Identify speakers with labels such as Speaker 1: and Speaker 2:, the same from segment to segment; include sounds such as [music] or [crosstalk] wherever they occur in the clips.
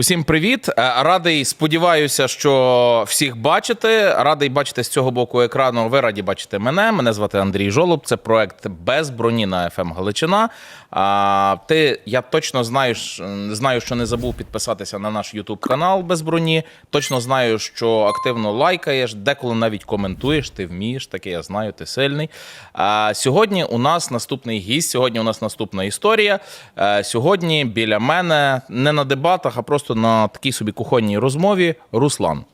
Speaker 1: Усім привіт! Е, Радий, сподіваюся, що всіх бачите. Радий бачити з цього боку екрану. Ви раді бачити мене. Мене звати Андрій Жолоб. Це проект без броні на ФМ Галичина. А ти я точно знаю, знаю, що не забув підписатися на наш Ютуб канал без броні. Точно знаю, що активно лайкаєш, деколи навіть коментуєш. Ти вмієш, таке я знаю, ти сильний. А сьогодні у нас наступний гість. Сьогодні у нас наступна історія. Е, Сьогодні біля мене не на дебатах, а просто на такій собі кухонній розмові Руслан.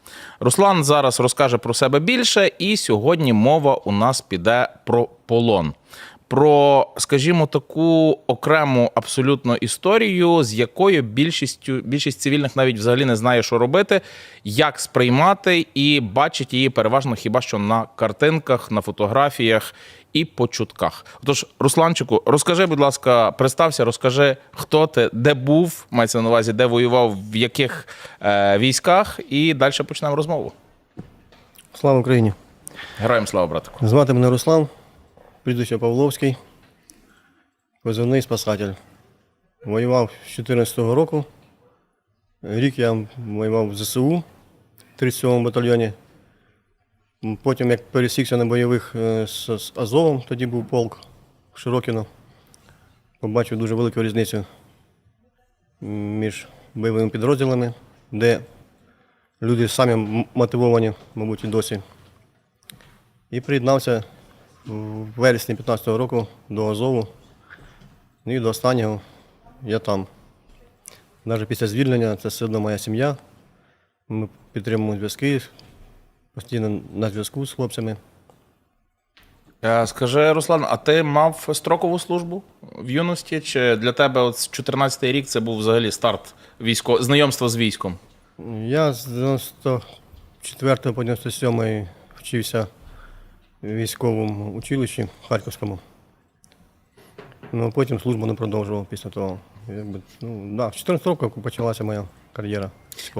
Speaker 1: Руслан зараз розкаже про себе більше, і сьогодні мова у нас піде про полон. Про, скажімо, таку окрему абсолютно історію, з якою більшістю більшість цивільних навіть взагалі не знає, що робити, як сприймати, і бачить її переважно хіба що на картинках, на фотографіях і по чутках. Отож, Русланчику, розкажи, будь ласка, представся, розкажи, хто ти, де був, мається на увазі, де воював, в яких е, військах, і далі почнемо розмову.
Speaker 2: Слава Україні!
Speaker 1: Героям слава, братику.
Speaker 2: Звати мене Руслан, прізвище Павловський, позивний спасатель. Воював з 14-го року. Рік я воював в ЗСУ в 37-му батальйоні. Потім, як пересікся на бойових е, з Азовом, тоді був полк в Широкіно, побачив дуже велику різницю між бойовими підрозділами, де люди самі мотивовані, мабуть, і досі. І приєднався в вересні 15-го року до Азову. Ну і до останнього я там. Навіть після звільнення це все одно моя сім'я. Ми підтримуємо зв'язки, постійно на зв'язку з хлопцями.
Speaker 1: Е, Скажи, Руслан, а ти мав строкову службу в юності? Чи для тебе от 14-й рік це був взагалі старт військо... знайомства з військом?
Speaker 2: Я з 94 по 97 вчився військовому училищі Харківському. Ну, потім службу не продовжував після того. Якби, ну, да, в 14 років почалася моя кар'єра.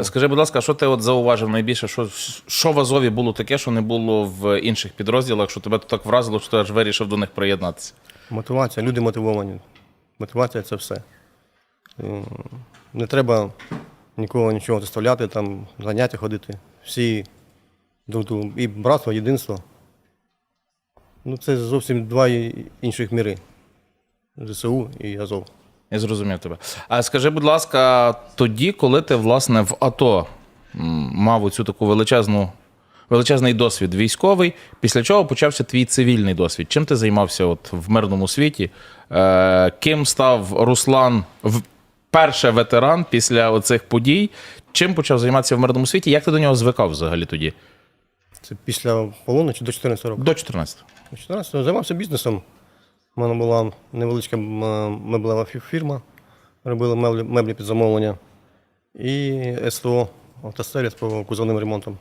Speaker 1: Скажи, будь ласка, що ти от зауважив найбільше? Що, що в Азові було таке, що не було в інших підрозділах, що тебе так вразило, що ти аж вирішив до них приєднатися?
Speaker 2: Мотивація, люди мотивовані. Мотивація це все. Не треба нікого нічого заставляти, там, заняття ходити. Всі. І братство, єдинство. Ну, це зовсім два інших міри. ЗСУ і Азов.
Speaker 1: Я зрозумів тебе. А скажи, будь ласка, тоді, коли ти власне в АТО мав оцю таку величезну, величезний досвід військовий, після чого почався твій цивільний досвід? Чим ти займався от в мирному світі? Е, ким став Руслан в перше ветеран після оцих подій? Чим почав займатися в мирному світі? Як ти до нього звикав взагалі тоді?
Speaker 2: Це після полону чи до 14 року?
Speaker 1: До 14.
Speaker 2: До 14 займався бізнесом. У мене була невеличка меблева фірма, робили меблі, меблі під замовлення. І СТО автосервіс по кузовним ремонтам.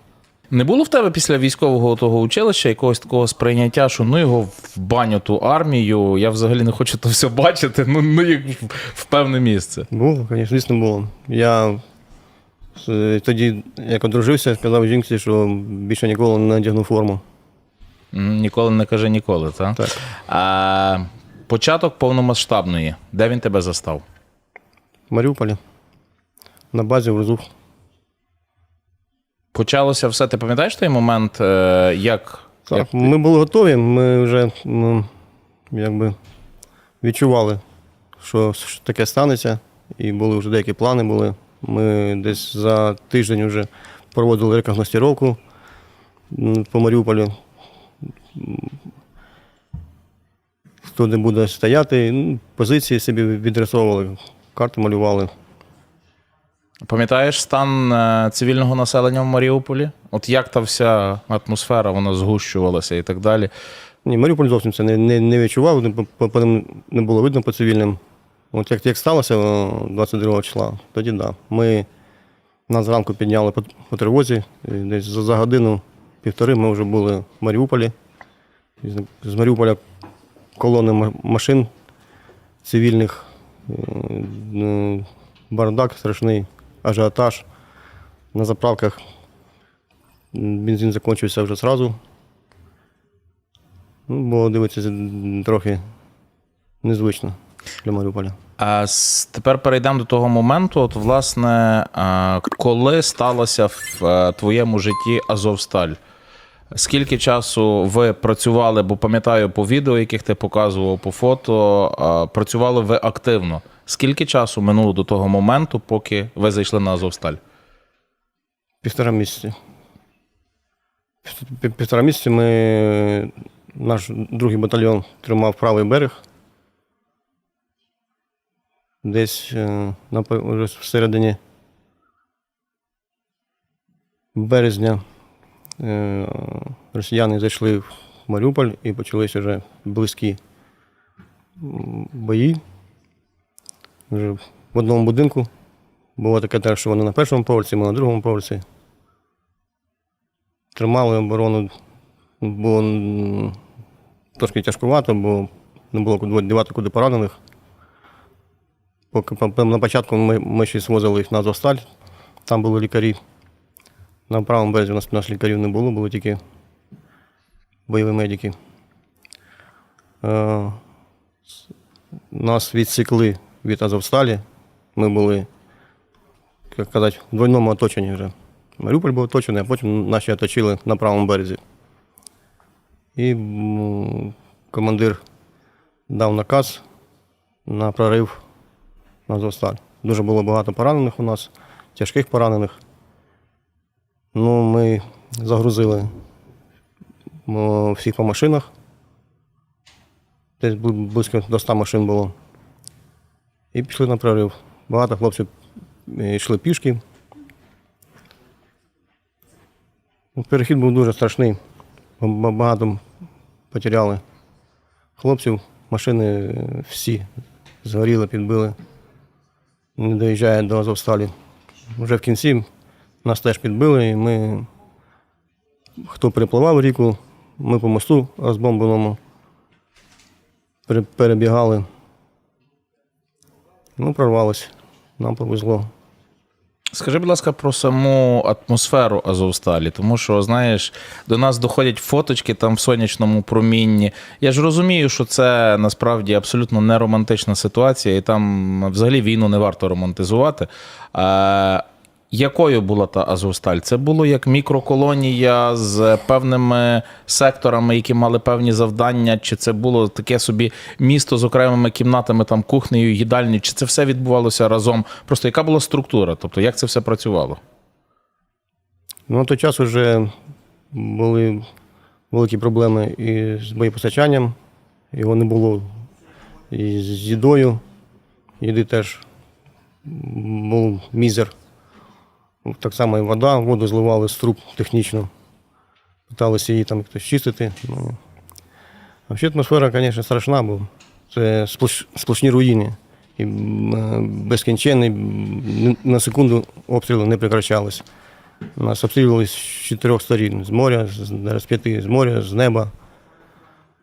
Speaker 1: Не було в тебе після військового того училища якогось такого сприйняття, що ну його в баню ту армію, я взагалі не хочу то все бачити, ну, ну як в, в певне місце.
Speaker 2: Було, звісно, звісно, було. Я тоді, як одружився, сказав жінці, що більше ніколи не надягну форму.
Speaker 1: Ніколи не каже ніколи, так?
Speaker 2: Так.
Speaker 1: А, початок повномасштабної. Де він тебе застав?
Speaker 2: В Маріуполі. На базі в Розух.
Speaker 1: Почалося все. Ти пам'ятаєш той момент, е, як.
Speaker 2: Так,
Speaker 1: як...
Speaker 2: ми були готові, ми вже ну, якби відчували, що таке станеться, і були вже деякі плани були. Ми десь за тиждень вже проводили рекогностировку м, по Маріуполю. Хто де буде стояти, ну, позиції собі відрисовували, карти малювали.
Speaker 1: Пам'ятаєш стан е, цивільного населення в Маріуполі? От як та вся атмосфера, вона згущувалася і так далі.
Speaker 2: Ні, Маріуполь зовсім це не, не, не відчував, не, по- по ним не було видно по цивільним. От як, як сталося о, 22 числа, тоді так. Да. Ми нас зранку підняли по, по тривозі, і десь за, за годину півтори ми вже були в Маріуполі. З Маріуполя колони машин цивільних, е, е, бардак страшний, ажіотаж. На заправках бензин закінчився вже одразу. Ну, бо дивитися трохи незвично. для Маріуполя.
Speaker 1: А тепер перейдемо до того моменту. От, власне, коли сталося в е, твоєму житті Азовсталь? Скільки часу ви працювали, бо пам'ятаю по відео, яких ти показував, по фото, працювали ви активно. Скільки часу минуло до того моменту, поки ви зайшли на Азовсталь?
Speaker 2: Півтора місяці. Півтора місяці ми, наш другий батальйон тримав правий берег. Десь е, напев- всередині березня росіяни зайшли в Маріуполь і почалися вже близькі бої. Вже в одному будинку. Було таке те, що вони на першому поверсі, ми на другому поверсі. Тримали оборону. Було трошки тяжкувато, бо не було дівати куди поранених. Поки по- по- на початку ми, ми ще звозили їх на Азовсталь, там були лікарі. На правому березі у нас, у нас лікарів не було, були тільки бойові медики. Е, нас відсікли від Азовсталі. Ми були, як казати, в двойному оточенні вже. Маріуполь був оточений, а потім наші оточили на правому березі. І командир дав наказ на прорив на Азовсталь. Дуже було багато поранених у нас, тяжких поранених. Ну, ми загрузили всіх по машинах. Десь близько до 100 машин було. І пішли на прорив. Багато хлопців е, йшли пішки. Ну, Перехід був дуже страшний. Ба- Багато потеряли хлопців, машини е, всі згоріли, підбили. Не доїжджає до Азовсталі. Вже в кінці нас теж підбили, і ми, хто перепливав ріку, ми по мосту розбомбленому перебігали. Ну, прорвалось. Нам повезло.
Speaker 1: Скажи, будь ласка, про саму атмосферу Азовсталі, тому що, знаєш, до нас доходять фоточки там в сонячному промінні. Я ж розумію, що це насправді абсолютно не романтична ситуація, і там взагалі війну не варто романтизувати. Якою була та Азовсталь? Це було як мікроколонія з певними секторами, які мали певні завдання, чи це було таке собі місто з окремими кімнатами, там кухнею, їдальнею, чи це все відбувалося разом? Просто яка була структура? Тобто, як це все працювало?
Speaker 2: Ну, на той час вже були великі проблеми і з боєпостачанням, його не було і з їдою. Їди теж був мізер. Так само і вода, воду зливали з труб технічно. Питалися її там хтось чистити. Ну, взагалі атмосфера, звісно, страшна, бо це сплош- сплошні руїни. І е, безкінченний, на секунду обстріли не прекращались. Нас обстрілювали з чотирьох сторін: з моря, з, п'яти, з моря, з неба.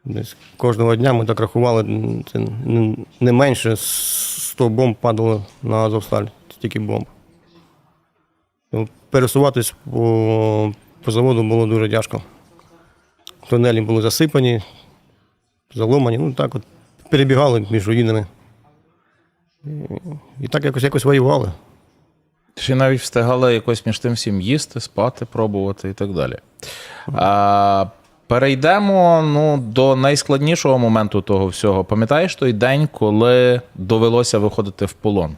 Speaker 2: Десь кожного дня ми так рахували, це не- менше 100 бомб падало на Азовсталь, стільки бомб. Пересуватись по, по заводу було дуже тяжко. Тунелі були засипані, заломані, ну так от перебігали між руїнами. І так якось якось воювали.
Speaker 1: Чи навіть встигали якось між тим всім їсти, спати, пробувати і так далі. А, перейдемо ну, до найскладнішого моменту того всього. Пам'ятаєш той день, коли довелося виходити в полон?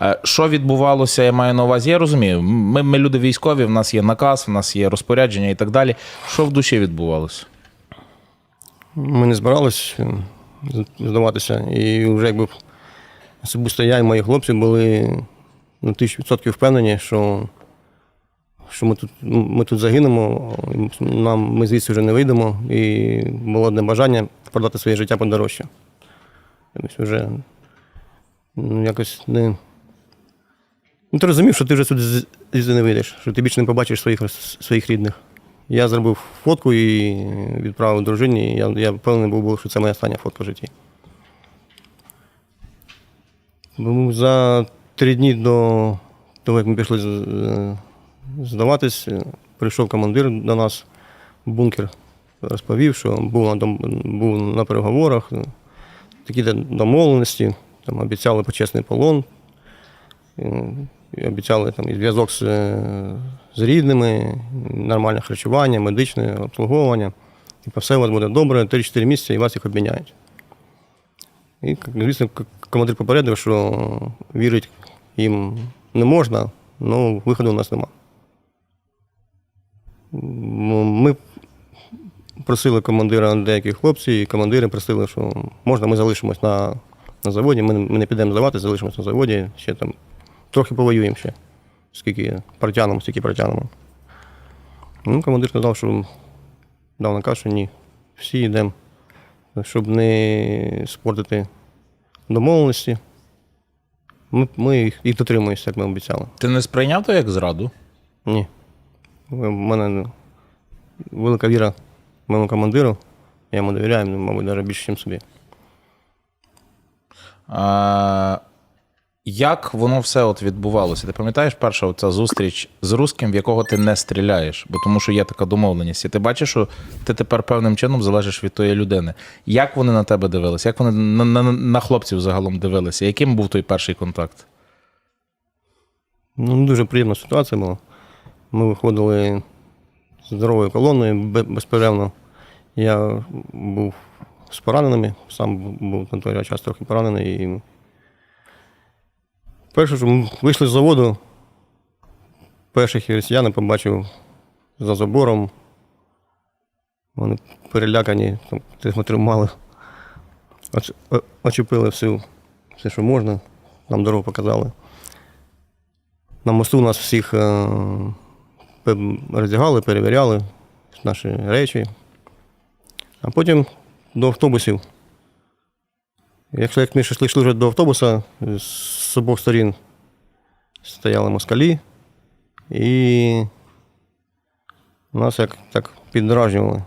Speaker 1: Е, Що відбувалося, я маю на увазі, я розумію. Ми, ми люди військові, в нас є наказ, в нас є розпорядження і так далі. Що в душі відбувалося?
Speaker 2: Ми не збирались е, здаватися. І вже якби особисто я і мої хлопці були на тисячу відсотків впевнені, що, що ми, тут, ну, ми тут загинемо, нам, ми звідси вже не вийдемо. І було одне бажання продати своє життя подорожче. Якось вже ну, якось не. Ну, ти розумів, що ти вже з- звідси не вийдеш, що ти більше не побачиш своїх, своїх рідних. Я зробив фотку і відправив дружині. Я, я впевнений був, що це моя остання фотка в житті. За три дні до того, як ми пішли здаватись, прийшов командир до нас в бункер, розповів, що був на, був на переговорах, такі домовленості, там, обіцяли почесний полон, е, і обіцяли там, і зв'язок з, е, з рідними, нормальне харчування, медичне обслуговування. Типу, все у вас буде добре, 3-4 місяці і вас їх обміняють. І, звісно, командир попередив, що вірити їм не можна, але виходу у нас нема. Ми просили командира деяких хлопців, і командири просили, що можна, ми залишимось на, на заводі, ми, ми не підемо здавати, залишимось на заводі, ще там трохи повоюємо ще. Скільки протягнемо, стільки протягнемо. Ну, командир сказав, що дав наказ, що ні. Всі йдемо, щоб не спортити домовленості. Ми, ми їх, їх дотримуємося, як ми обіцяли.
Speaker 1: Ти не сприйняв то як зраду?
Speaker 2: Ні. У мене велика віра моєму командиру. Я йому довіряю, ну, мабуть, навіть більше, ніж собі.
Speaker 1: А, як воно все от відбувалося? Ти пам'ятаєш перша оця зустріч з русським, в якого ти не стріляєш? Бо тому що є така домовленість. І ти бачиш, що ти тепер певним чином залежиш від тої людини. Як вони на тебе дивилися? Як вони на, на, на хлопців загалом дивилися? Яким був той перший контакт?
Speaker 2: Ну, дуже приємна ситуація була. Ми виходили з здоровою колоною бе- безперервно. Я був з пораненими, сам був на той час трохи поранений. І... Перше, що ми вийшли з заводу, перших росіян побачив за забором. Вони перелякані, тих тримали, очепили всю, все, що можна, нам дорогу показали. На мосту нас всіх е, роздягали, перевіряли наші речі. А потім до автобусів. Якщо як ми йшли, вже до автобуса, обох сторін стояли москалі, і нас як так піддражнювали.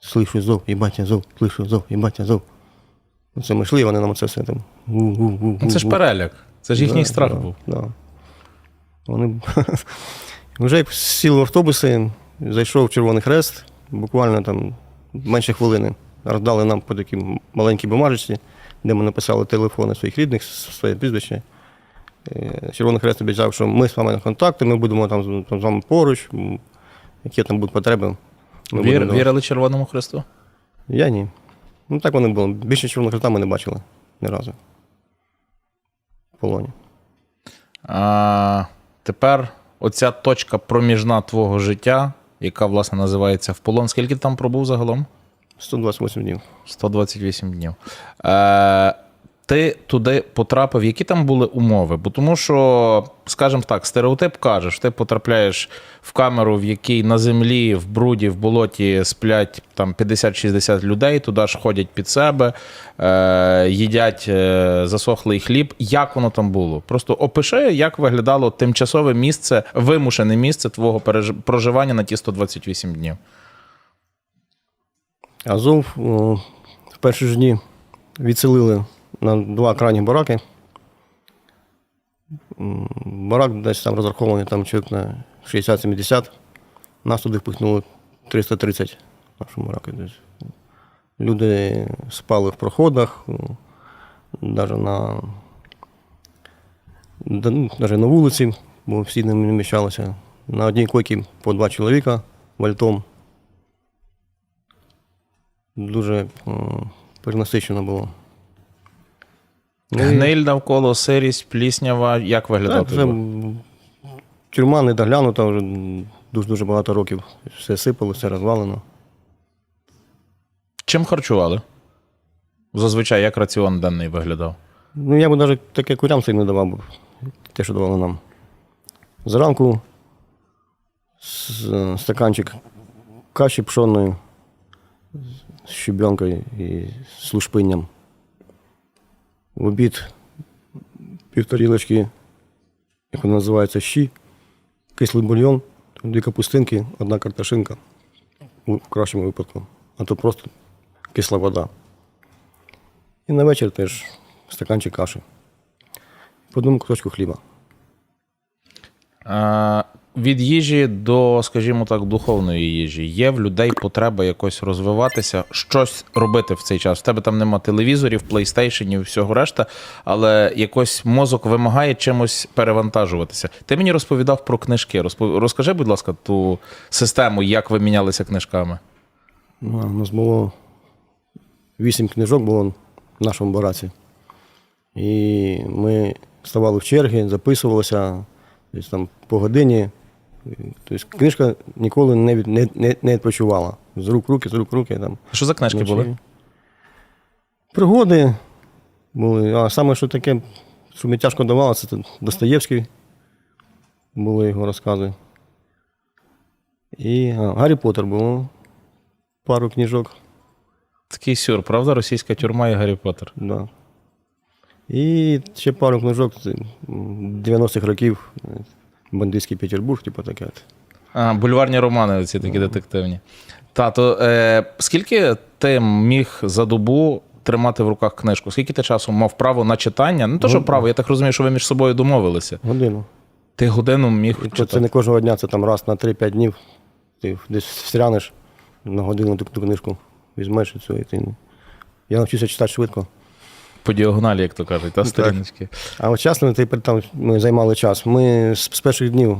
Speaker 2: Слышу зов, їбать, я зов, слышу зов, їбать, я зов. Це ми йшли, вони нам це все там.
Speaker 1: Ну, Це ж переляк. Це ж їхній
Speaker 2: Да,
Speaker 1: страх
Speaker 2: да,
Speaker 1: був.
Speaker 2: Да. Вони [laughs] вже як сіли в автобуси, зайшов Червоний Хрест, буквально там менше хвилини. Роздали нам по такій маленькій бумажечці, де ми написали телефони своїх рідних, своє прізвище. Е, Червоний Хрест обіцяв, що ми з вами на контакти, ми будемо там, там з вами поруч, які там будуть потреби. ми
Speaker 1: Вір,
Speaker 2: будемо-
Speaker 1: вірили Червоному Христу?
Speaker 2: Я ні. Ну так вони було. Більше Червоного Хреста ми не бачили ні разу. В полоні.
Speaker 1: А, тепер оця точка проміжна твого життя, яка, власне, називається в полон. Скільки ти там пробув загалом?
Speaker 2: 128 днів.
Speaker 1: 128 днів. Е, ти туди потрапив, які там були умови? Бо тому що, скажімо так, стереотип каже, що ти потрапляєш в камеру, в якій на землі, в бруді, в болоті сплять там 50-60 людей, туди ж ходять під себе, е, їдять е, засохлий хліб. Як воно там було? Просто опиши, як виглядало тимчасове місце, вимушене місце твого переж- проживання на ті 128 днів.
Speaker 2: Азов в перші ж дні відселили на два крайні бараки. Барак десь там розрахований там чоловік на 60-70. Нас туди впихнули 330 в нашому бараку. Люди спали в проходах, навіть на, да, ну, на вулиці, бо всі не вміщалися. На одній койці по два чоловіка вальтом дуже перенасичено було. Ну,
Speaker 1: Гниль навколо, сирість, пліснява. Як виглядав
Speaker 2: так, вже тюрма не доглянута, вже дуже-дуже багато років. Все сипало, все розвалено.
Speaker 1: Чим харчували? Зазвичай як раціон денний виглядав.
Speaker 2: Ну, я б навіть таке курям не давав, б, те, що давали нам. Зранку стаканчик каші пшонної з щебенкою і з лушпинням. В обід півторілочки, як воно називається, щі, кислий бульйон, дві капустинки, одна карташинка в кращому випадку, а то просто кисла вода. І на вечір теж стаканчик каші. По одному кусочку хліба.
Speaker 1: А, від їжі до, скажімо так, духовної їжі. Є в людей потреба якось розвиватися, щось робити в цей час. В тебе там нема телевізорів, плейстейшенів, всього решта, але якось мозок вимагає чимось перевантажуватися. Ти мені розповідав про книжки. Розкажи, будь ласка, ту систему, як ви мінялися книжками.
Speaker 2: Ну, У нас було вісім книжок було в нашому бараці. І ми ставали в черги, записувалися десь там по годині. Тобто книжка ніколи не, від, не, не, не відпочивала. З рук руки, з рук руки. Там,
Speaker 1: Що за книжки
Speaker 2: вночі.
Speaker 1: були?
Speaker 2: Пригоди були. А саме, що таке, що мені тяжко давалося, це Достоєвський. Були його розкази. І а, Гаррі Поттер було. Пару книжок.
Speaker 1: Такий сюр, правда? Російська тюрма і Гаррі Поттер.
Speaker 2: Да. І ще пару книжок 90-х років. Бандитський Петербург, типу таке. от.
Speaker 1: А, бульварні романи, ці такі детективні. Тато, е, скільки ти міг за добу тримати в руках книжку? Скільки ти часу мав право на читання? Не то, що право, я так розумію, що ви між собою домовилися.
Speaker 2: Годину.
Speaker 1: Ти годину міг читати.
Speaker 2: це не кожного дня, це там раз на 3-5 днів. Ти десь встрянеш на годину ту, ту книжку, візьмеш і все, і ти. Я навчився читати швидко.
Speaker 1: По діагоналі, як то кажуть, та сторіночки.
Speaker 2: А от часно ти там ми займали час. Ми з, з перших днів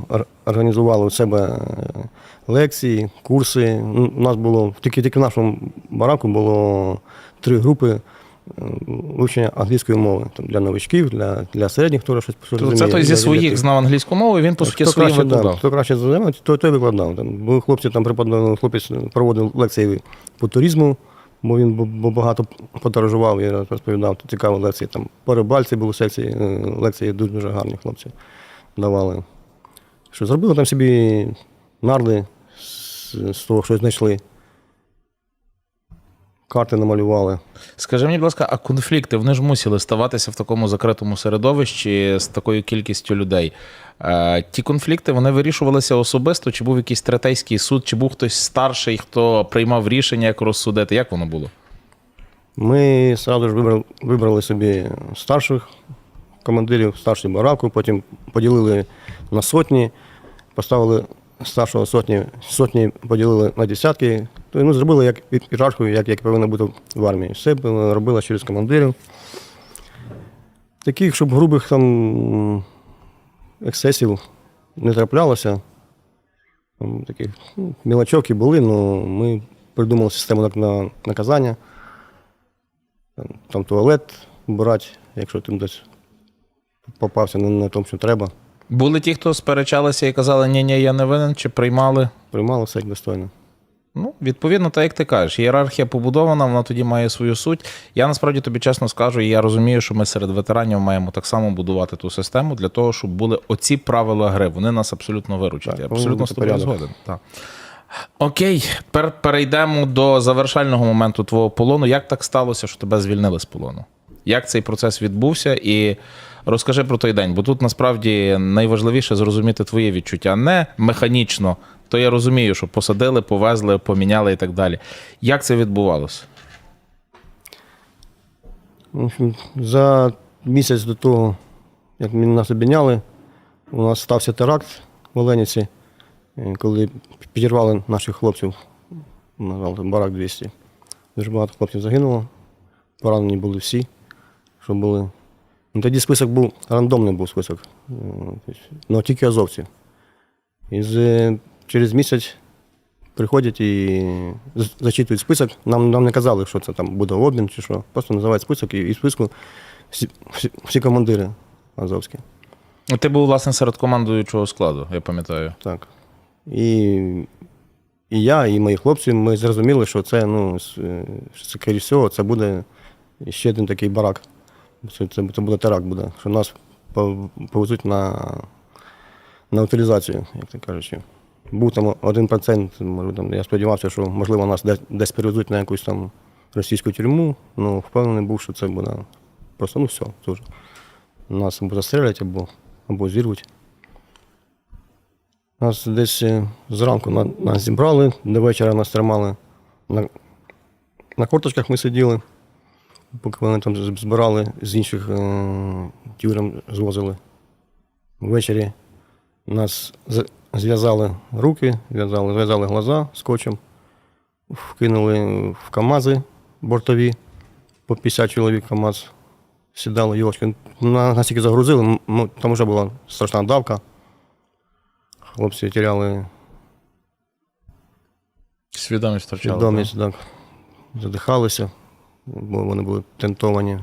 Speaker 2: організували у себе е, лекції, курси. Ну, У нас було тільки, тільки в нашому бараку було три групи е, вивчення англійської мови. Там, для новичків, для, для середніх, хто щось
Speaker 1: То
Speaker 2: розуміє.
Speaker 1: це той зі своїх знав англійську мову, він, по суті,
Speaker 2: Хто краще, да, хто краще займається, той, той викладав. Там, хлопці, там преподав, хлопець проводив лекції по туризму, бо він багато подорожував і розповідав цікаві лекції. Там по рибальці були секції, е, лекції дуже, дуже гарні хлопці давали. Що зробили там собі нарди з того, що знайшли. Карти намалювали.
Speaker 1: Скажи мені, будь ласка, а конфлікти вони ж мусили ставатися в такому закритому середовищі з такою кількістю людей. Е, ті конфлікти вони вирішувалися особисто, чи був якийсь третейський суд, чи був хтось старший, хто приймав рішення, як розсудити? Як воно було?
Speaker 2: Ми одразу ж вибрали, вибрали собі старших командирів, старший бараку, потім поділили на сотні, поставили старшого сотні, сотні поділили на десятки. Тобто, ну, зробили як ієрархію, як, як повинно бути в армії. Все робили через командирів. Таких, щоб грубих там ексцесів не траплялося. Там, таких ну, мілочок і були, але ми придумали систему на наказання там, там туалет брати, якщо ти десь попався не на тому, що треба.
Speaker 1: Були ті, хто сперечалися і казали, ні, ні, я не винен, чи приймали.
Speaker 2: Приймали все як достойно.
Speaker 1: Ну, відповідно, так як ти кажеш, ієрархія побудована, вона тоді має свою суть. Я насправді тобі чесно скажу, і я розумію, що ми серед ветеранів маємо так само будувати ту систему для того, щоб були оці правила гри. Вони нас абсолютно виручать.
Speaker 2: Так,
Speaker 1: я абсолютно з тобою згоден. Так. Окей, тепер перейдемо до завершального моменту твого полону. Як так сталося, що тебе звільнили з полону? Як цей процес відбувся? І розкажи про той день, бо тут насправді найважливіше зрозуміти твоє відчуття. Не механічно, то я розумію, що посадили, повезли, поміняли і так далі. Як це відбувалося?
Speaker 2: За місяць до того, як ми нас обміняли, у нас стався теракт в Оленівці, е, коли підірвали наших хлопців, назвали барак 200. Дуже багато хлопців загинуло, поранені були всі, що були. Ну, тоді список був рандомний був список. е, тобто, Ну, тільки азовці. І з, через місяць приходять і зачитують список. Нам, нам не казали, що це там буде обмін чи що. Просто називають список і, і списку всі, всі, всі командири азовські.
Speaker 1: Ти був, власне, серед командуючого складу, я пам'ятаю.
Speaker 2: Так. І, і я, і мої хлопці, ми зрозуміли, що це, ну, е, скоріше всього, це буде ще один такий барак. Це, це, це буде теракт буде, що нас повезуть на, на утилізацію, як то кажучи. Був там один там, я сподівався, що можливо нас десь, перевезуть на якусь там російську тюрму, ну впевнений був, що це буде просто ну все, вже. Нас або застрелять, або, або зірвуть. Нас десь е, зранку на- нас зібрали, до вечора нас тримали. На, на корточках ми сиділи, поки вони там збирали з інших е, тюрем звозили. Ввечері нас зв'язали руки, зв'язали, зв'язали глаза скотчем, вкинули в КАМАЗи бортові, по 50 чоловік КАМАЗ, сідали йошки. Настільки загрузили, м- там вже була страшна давка. Хлопці тіряли
Speaker 1: Свідомість втрачали.
Speaker 2: свідомість, так, задихалися, бо вони були тентовані.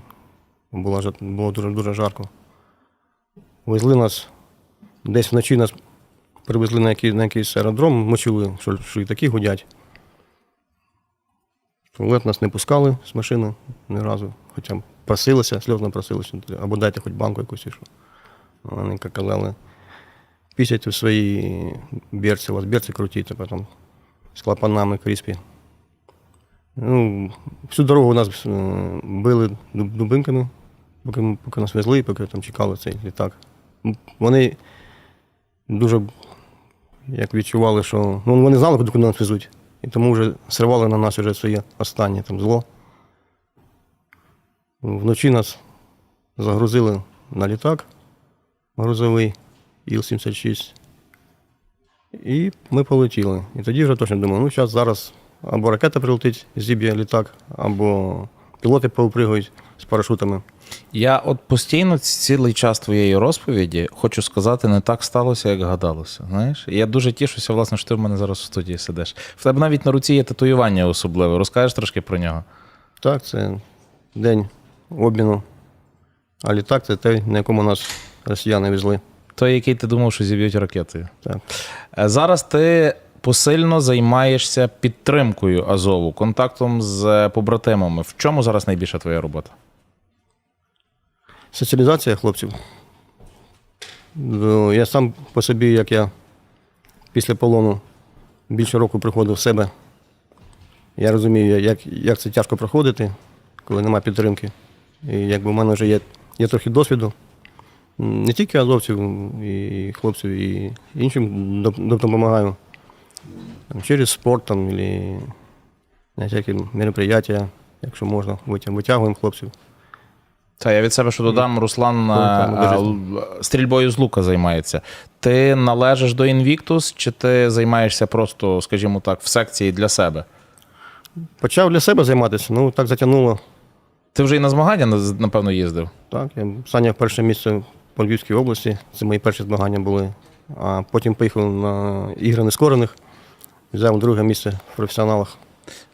Speaker 2: Було, було дуже, дуже жарко. Везли нас, десь вночі нас привезли на, який, на якийсь аеродром, ми чули, що, що такі гудять. Туалет нас не пускали з машини ні разу. Хоча просилися, сльозно просилися, або дайте хоч банку якусь що. Вони казали, пісять у свої берці, у вас берці крутіть, а потім з клапанами кріспі. Ну, всю дорогу нас е, били дубинками, поки, поки нас везли, поки там чекали цей літак. Вони дуже як відчували, що ну, вони знали, куди нас везуть. І тому вже сривали на нас вже своє останнє там зло. Вночі нас загрузили на літак грузовий Іл-76. І ми полетіли. І тоді вже точно думали, ну зараз зараз або ракета прилетить, зіб'є літак, або пілоти повпригають з парашутами.
Speaker 1: Я от постійно цілий час твоєї розповіді хочу сказати, не так сталося, як гадалося. Знаєш, я дуже тішуся, власне, що ти в мене зараз в студії сидиш. В тебе навіть на руці є татуювання особливе. Розкажеш трошки про нього.
Speaker 2: Так, це день обміну. А літак це той, на якому нас росіяни везли.
Speaker 1: Той, який ти думав, що зіб'ють ракетою.
Speaker 2: Так.
Speaker 1: Е, Зараз ти посильно займаєшся підтримкою Азову, контактом з побратимами. В чому зараз найбільша твоя робота?
Speaker 2: Соціалізація хлопців. Ну, Я сам по собі, як я після полону більше року приходив в себе. Я розумію, як, як це тяжко проходити, коли немає підтримки. І якби в мене вже є, є трохи досвіду. Не тільки азовців, і хлопців, і іншим допомагаю. Там, через спорт там, на всякі мероприятия, якщо можна, витягуємо хлопців.
Speaker 1: Та я від себе що додам, Руслан е,
Speaker 2: дуже-
Speaker 1: л- стрільбою з лука займається. Ти належиш до Invictus, чи ти займаєшся просто, скажімо так, в секції для себе?
Speaker 2: Почав для себе займатися, ну так затягнуло.
Speaker 1: Ти вже і на змагання, напевно, їздив.
Speaker 2: Так, я зайняв перше місце по Львівській області. Це мої перші змагання були. А потім поїхав на ігри нескорених, взяв друге місце в професіоналах.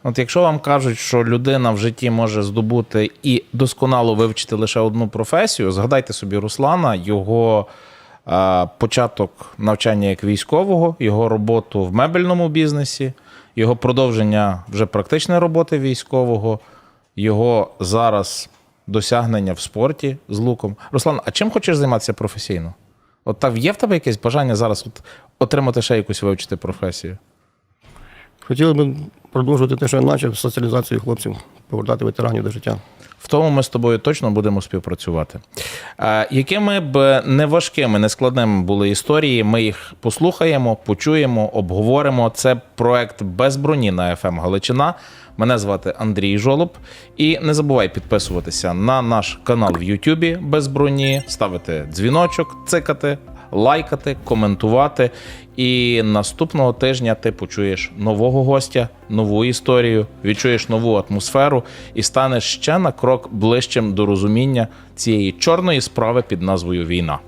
Speaker 1: От якщо вам кажуть, що людина в житті може здобути і досконало вивчити лише одну професію, згадайте собі Руслана, його е, початок навчання як військового, його роботу в мебельному бізнесі, його продовження вже практичної роботи військового, його зараз досягнення в спорті з луком. Руслан, а чим хочеш займатися професійно? От так є в тебе якесь бажання зараз от отримати ще якусь вивчити професію?
Speaker 2: Хотіли б продовжувати те, що я почав, соціалізацію хлопців, повертати ветеранів до життя.
Speaker 1: В тому ми з тобою точно будемо співпрацювати. Е, Якими б не важкими, не складними були історії, ми їх послухаємо, почуємо, обговоримо. Це проект без броні на FM Галичина. Мене звати Андрій Жолоб. І не забувай підписуватися на наш канал в Ютубі без броні, ставити дзвіночок, цикати, лайкати, коментувати. І наступного тижня ти почуєш нового гостя, нову історію, відчуєш нову атмосферу і станеш ще на крок ближчим до розуміння цієї чорної справи під назвою Війна.